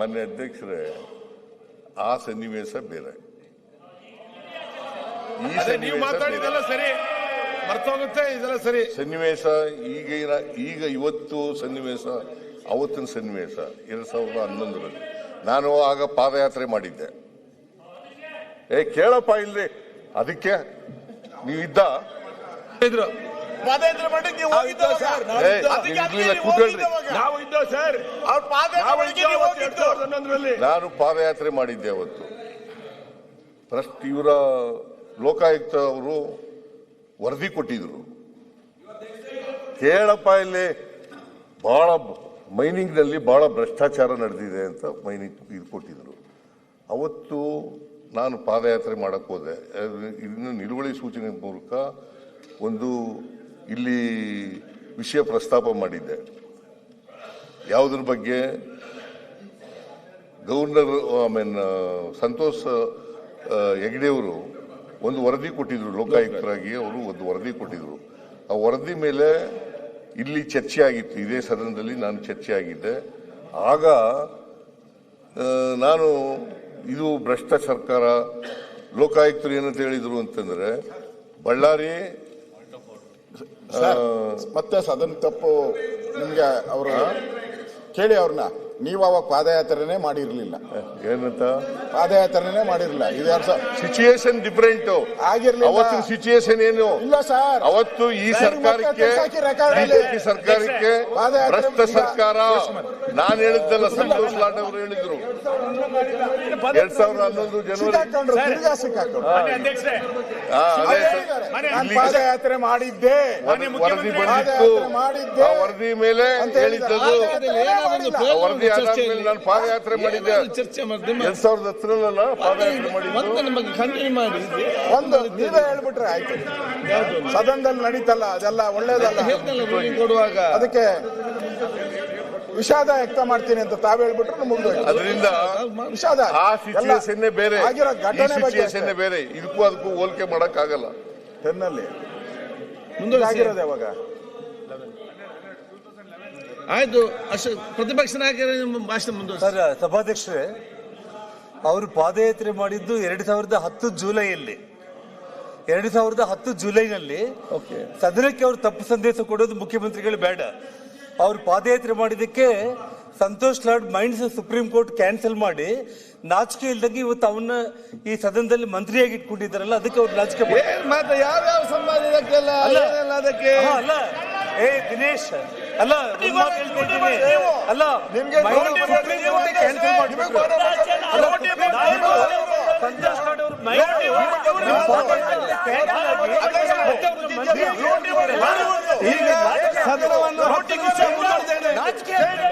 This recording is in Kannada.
ಮಾನ್ಯ ಅಧ್ಯಕ್ಷರೇ ಆ ಸನ್ನಿವೇಶ ಬೇರೆ. ನೀವು. ಮಾತಾಡಿದೆಲ್ಲ ಸರಿ ಮರ್ತೋಗುತ್ತೆ ಇದೆಲ್ಲ ಸರಿ. ಸನ್ನಿವೇಶ ಈಗ ಈಗ ಇವತ್ತು ಸನ್ನಿವೇಶ ಅವತ್ತಿನ ಸನ್ನಿವೇಶ ಎರಡ್ ಸಾವಿರದ ಹನ್ನೊಂದರಲ್ಲಿ. ನಾನು ಆಗ ಪಾದಯಾತ್ರೆ ಮಾಡಿದ್ದೆ. ಏ ಕೇಳಪ್ಪ ಇಲ್ಲಿ ಅದಕ್ಕೆ ನೀವಿದ್ದ? ಪಾದಯಾತ್ರೆ ಮಾಡಿ ನೀವು ಹೋಗಿದ್ದು ಸರ್, ನೀವು ಅವ್ರ ಪಾದಯಾತ್ರೆ ಹನ್ನೊಂದರಲ್ಲಿ. ನಾನು ಪಾದಯಾತ್ರೆ ಮಾಡಿದ್ದೆ ಅವತ್ತು. ಪ್ರಶ್ನೆ ಇವರ ಲೋಕಾಯುಕ್ತ ಅವರು ವರದಿ ಕೊಟ್ಟಿದ್ರು. ಕೇಳಪ್ಪ ಇಲ್ಲಿ ಬಹಳ ಮೈನಿಂಗ್ನಲ್ಲಿ ಬಹಳ ಭ್ರಷ್ಟಾಚಾರ ನಡೆದಿದೆ ಅಂತ ಮೈನಿಂಗ್ ಇದು ಕೊಟ್ಟಿದ್ರು. ಅವತ್ತು ನಾನು ಪಾದಯಾತ್ರೆ ಮಾಡಕ್ಕೆ ಹೋದೆ. ಇದನ್ನು ಇದನ್ನ ನಿಲುವಳಿ ಸೂಚನೆ ಮೂಲಕ ಒಂದು ಇಲ್ಲಿ ವಿಷಯ ಪ್ರಸ್ತಾಪ ಮಾಡಿದ್ದೆ. ಯಾವುದ್ರ ಬಗ್ಗೆ? ಗವರ್ನರ್ ಐ ಮೀನ್, ಸಂತೋಷ್ ಹೆಗ್ಡೆಯವರು ಒಂದು ವರದಿ ಕೊಟ್ಟಿದ್ರು, ಲೋಕಾಯುಕ್ತರಾಗಿ ಅವರು ಒಂದು ವರದಿ ಕೊಟ್ಟಿದ್ರು. ಆ ವರದಿ ಮೇಲೆ ಇಲ್ಲಿ ಚರ್ಚೆ ಆಗಿತ್ತು, ಇದೇ ಸದನದಲ್ಲಿ ನಾನು ಚರ್ಚೆ ಆಗಿದ್ದೆ. ಆಗ ನಾನು ಇದು ಭ್ರಷ್ಟ ಸರ್ಕಾರ, ಲೋಕಾಯುಕ್ತರು ಏನಂತ ಹೇಳಿದ್ರು ಅಂತಂದ್ರೆ, ಬಳ್ಳಾರಿ ಮತ್ತೆ ಸದನ ತಪ್ಪು ನಿಮ್ಗೆ ಅವರು ಕೇಳಿ ಅವ್ರನ್ನ. ನೀವು ಅವಾಗ ಪಾದಯಾತ್ರೆನೇ ಮಾಡಿರ್ಲಿಲ್ಲ. ಏನಂತ? ಪಾದಯಾತ್ರೆನೇ ಮಾಡಿರ್ಲಿಲ್ಲ. ಇದು ಯಾರು ಸಿಚುಯೇಷನ್ ಡಿಫರೆಂಟ್ ಆಗಿರ್ಲಿ ಅವತ್ತು ಸಿಚುಯೇಷನ್ ಏನು? ಇಲ್ಲ ಸರ್. ಅವತ್ತು ಈ ಸರ್ಕಾರಕ್ಕೆ ಬಿಜೆಪಿ ಸರ್ಕಾರಕ್ಕೆ ಪಾದಯಾತ್ರೆ ಭ್ರಷ್ಟ ಸರ್ಕಾರ ನಾನು ಹೇಳಿದ್ದಲ್ಲ ಸಂತೋಷ್ ಲಾಡ್ ಅವರು ಹೇಳಿದ್ರು. ಎರಡ್ ಸಾವಿರದ ಹನ್ನೊಂದು ಜನವರಿ ಮಾಡಿದ್ದೆ. ವರದಿ ಬಂದಿತ್ತು. ಮಾಡಿದ್ದೆ ಆ ವರದಿ ಮೇಲೆ. ಹೇಳಿದ್ದದು. ಆ ವರದಿ ಆದ್ಮೇಲೆ ನಾನು ಪಾದಯಾತ್ರೆ ಮಾಡಿದ್ದೆ. ಎರಡ್ ಸಾವಿರದ ಹತ್ತರಲ್ಲ ಪಾದಯಾತ್ರೆ ಮಾಡಿದ್ದು. ಮತ್ತೆ ನಮಗೆ ಕಂಟಿನ್ಯೂ ಮಾಡಿ ಒಂದು ನೀವೇ ಹೇಳ್ಬಿಟ್ರೆ ಆಯ್ತು. ಸದನದಲ್ಲಿ ನಡೀತಲ್ಲ ಅದೆಲ್ಲ ಒಳ್ಳೇದಲ್ಲ. ಅದಕ್ಕೆ ವಿಷಾದ ವ್ಯಕ್ತ ಮಾಡ್ತೀನಿ ಅಂತ ತಾವ್ ಹೇಳ್ಬಿಟ್ರು ಮುಗಿದೋಯ್ತು ಅದರಿಂದ ವಿಷಾದ ಆ ಸಿಚುಯೇಷನ್ ಬೇರೆ. ಆಗಿರೋ ಘಟನೆ ಬಗ್ಗೆ ಸಿಚುಯೇಷನ್ ಬೇರೆ. ಇದಕ್ಕೂ ಅದಕ್ಕೂ ಹೋಲಿಕೆ ಮಾಡಕ್ ಆಗಲ್ಲ ಟೆನ್ನಲ್ಲಿ. ಮುಂದುವರಿಸಿ. ಆಗಿರೋದು ಯಾವಾಗ? ಆಯ್ತು ಅಷ್ಟು ಪ್ರತಿಪಕ್ಷ ನಾಯಕರ ಭಾಷಣ ಮುಂದುವರಿಸಿ. ಸರ್ ಸಭಾಧ್ಯಕ್ಷರೇ ಅವರು ಪಾದಯಾತ್ರೆ ಮಾಡಿದ್ದು ಎರಡು ಸಾವಿರದ ಹತ್ತು ಜುಲೈಯಲ್ಲಿ. ಎರಡು ಸಾವಿರದ ಹತ್ತು ಜುಲೈನಲ್ಲಿ ಸದನಕ್ಕೆ ಅವರು ತಪ್ಪು ಸಂದೇಶ ಕೊಡೋದು ಮುಖ್ಯಮಂತ್ರಿಗಳು ಬೇಡ. ಅವರು ಪಾದಯಾತ್ರೆ ಮಾಡಿದ್ದಕ್ಕೆ Santosh Lad minds Supreme Court cancel ಮಾಡಿ ನಾಚಿಕೆ ಇಲ್ದಂಗೆ ಇವತ್ತು ಅವನ್ನ ಈ ಸದನದಲ್ಲಿ ಮಂತ್ರಿಯಾಗಿ ಇಟ್ಕೊಂಡಿದ್ದಾರಲ್ಲ ಅದಕ್ಕೆ ಅವ್ರು ನಾಚಿಕೆ ಯಾವ್ಯಾವ ಸಂವಾದ ಇದಕ್ಕೆಲ್ಲ ಅಲ್ಲ. ಅದಕ್ಕೆ ಅಲ್ಲ ಏ ದಿನೇಶ್ ಅಲ್ಲ ಅಲ್ಲ ನಿಮ್ಗೆ mind cancel court Santosh Lad ಅವ್ರ ಮೈಂಡ್ ಆಗಿ ಸದನವನ್ನು ಹತ್ತು ನಿಮಿಷ ಮುಂದೂಡಿದ್ದೇನೆ